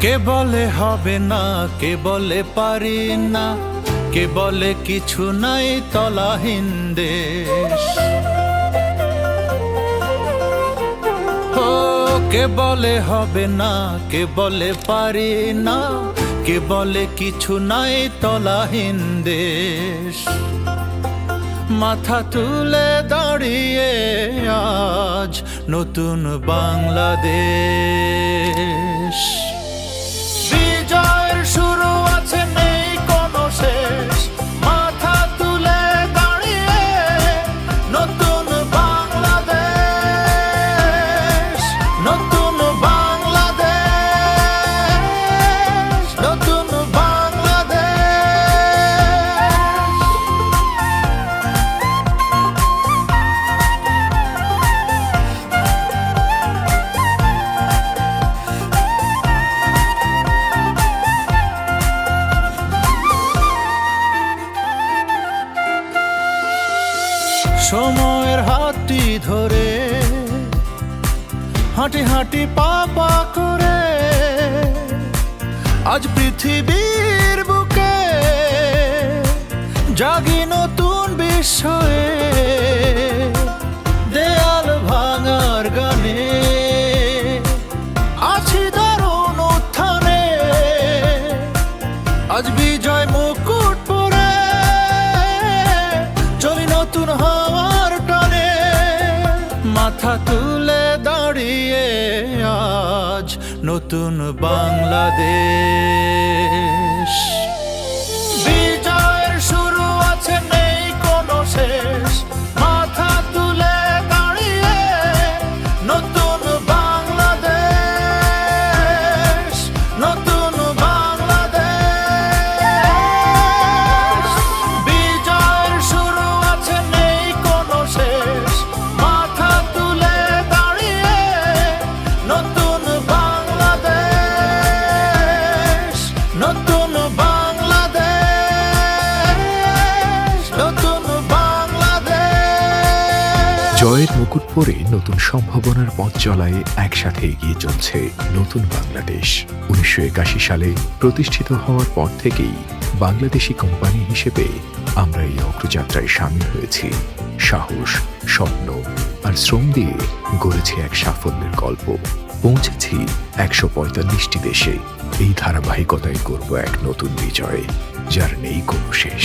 কে বলে হবে না, কে বলে পারি না, কে বলে কিছু নাই তলাহীন দেশ। ও, কে বলে হবে না, কে বলে পারি না, কে বলে কিছু নাই তলাহীন দেশ। মাথা তুলে দাঁড়িয়ে আজ নতুন বাংলাদেশ। সময়ের হাতটি ধরে হাঁটি হাঁটি পা পা করে আজ পৃথিবীর বুকে জাগি নতুন বিস্ময়ে দেয়াল ভাঙার গানে আছি দারুণ উত্থানে। আজ বিজয় মুকুট পরে চলি নতুন হওয়ার আজ নতুন বাংলাদেশ। জয়ের মুকুট পরে নতুন সম্ভাবনার পথ চলায় একসাথে এগিয়ে চলছে নতুন বাংলাদেশ। উনিশশো একাশি সালে প্রতিষ্ঠিত হওয়ার পর থেকেই বাংলাদেশি কোম্পানি হিসেবে আমরা এই অগ্রযাত্রায় সামিল হয়েছি। সাহস, স্বপ্ন আর শ্রম দিয়ে গড়েছি এক সাফল্যের গল্প। পৌঁছেছি একশো পঁয়তাল্লিশটি দেশে। এই ধারাবাহিকতায় করব এক নতুন বিজয়, যার নেই কোনো শেষ।